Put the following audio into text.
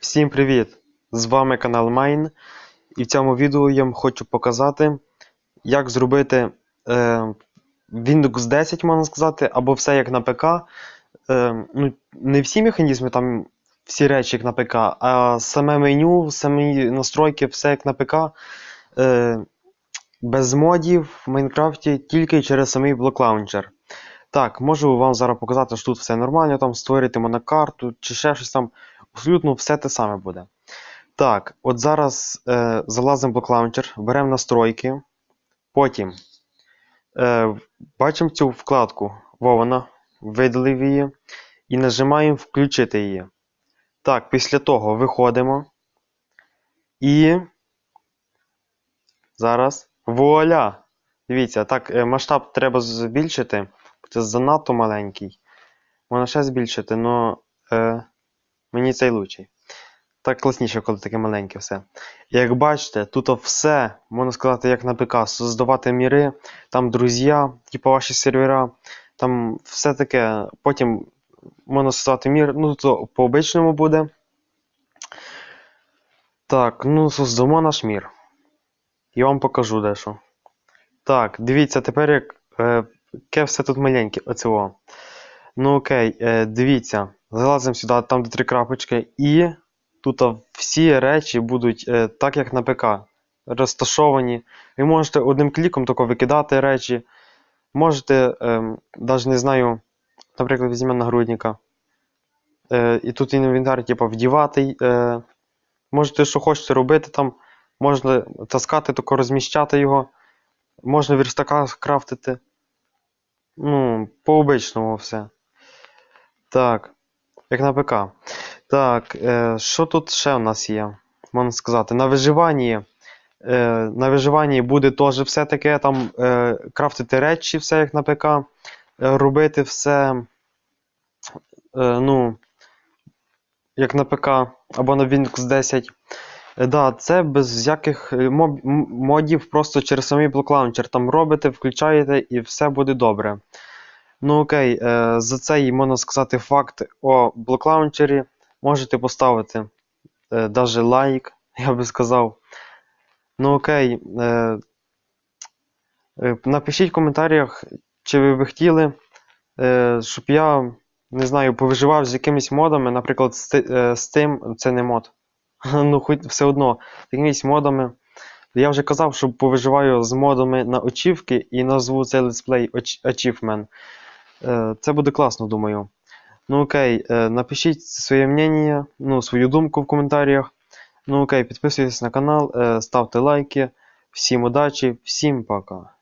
Всім привіт! З вами канал Mine. І в цьому відео я вам хочу показати, як зробити е, Windows 10, можна сказати, або все як на ПК. Е, ну, не всі механізми, там всі речі як на ПК, а саме меню, самі настройки, все як на ПК. Е, без модів в Майнкрафті тільки через самий блок лаунчер. Так, можу вам зараз показати, що тут все нормально, там створити монокарту чи ще щось там. Абсолютно все те саме буде. Так, от зараз е, залазимо в лаунчер, беремо настройки. Потім е, бачимо цю вкладку Вована, видалив її. І нажимаємо включити її. Так, після того виходимо. І. Зараз. Вуаля! Дивіться, так, е, масштаб треба збільшити. Це занадто маленький. Можна ще збільшити, але е, мені цей лучший. Так класніше, коли таке маленьке все. Як бачите, тут все, можна сказати, як на ПК, создавати міри, там друзі, типу ваші сервера, там все таке. Потім можна создати мір, ну то по обичному буде. Так, ну создамо наш мір. Я вам покажу дещо. Так, дивіться, тепер як. Е, все тут маленьке, оцього. Ну окей, е, дивіться. Залазимо сюди, там де три крапочки, і тут всі речі будуть е, так, як на ПК, розташовані. Ви можете одним кліком тако викидати речі. Можете, навіть не знаю, наприклад, візьмемо нагрудника. Е, і тут інвентар, типу, вдівати. Е, можете, що хочете робити там. Можна таскати, тако розміщати його. Можна верстака крафтити. Ну, по-обичному все. Так. Як на ПК. Так, е, що тут ще у нас є? Можна сказати, на виживанні. Е, на виживанні буде теж все таке, там е, крафтити речі, все як на ПК. Е, робити все. Е, ну, як на ПК або на Windows 10. Е, да, це без всяких е, моб- модів, просто через самий блок лаунчер. Там робите, включаєте і все буде добре. Ну окей, е, за цей, можна сказати, факт о блок лаунчері можете поставити е, лайк, я би сказав. Ну окей. Е, е, напишіть в коментарях, чи ви би хотіли, е, щоб я, не знаю, повиживав з якимись модами, наприклад, з, е, тим, це не мод. Ну, хоч все одно, якимись модами. Я вже казав, що повиживаю з модами на очівки і назву цей летсплей Ach- Achievement. Е, Це буде класно, думаю. Ну окей, е, напишіть своє мнення, ну, свою думку в коментарях. Ну окей, підписуйтесь на канал, е, ставте лайки. Всім удачі, всім пока.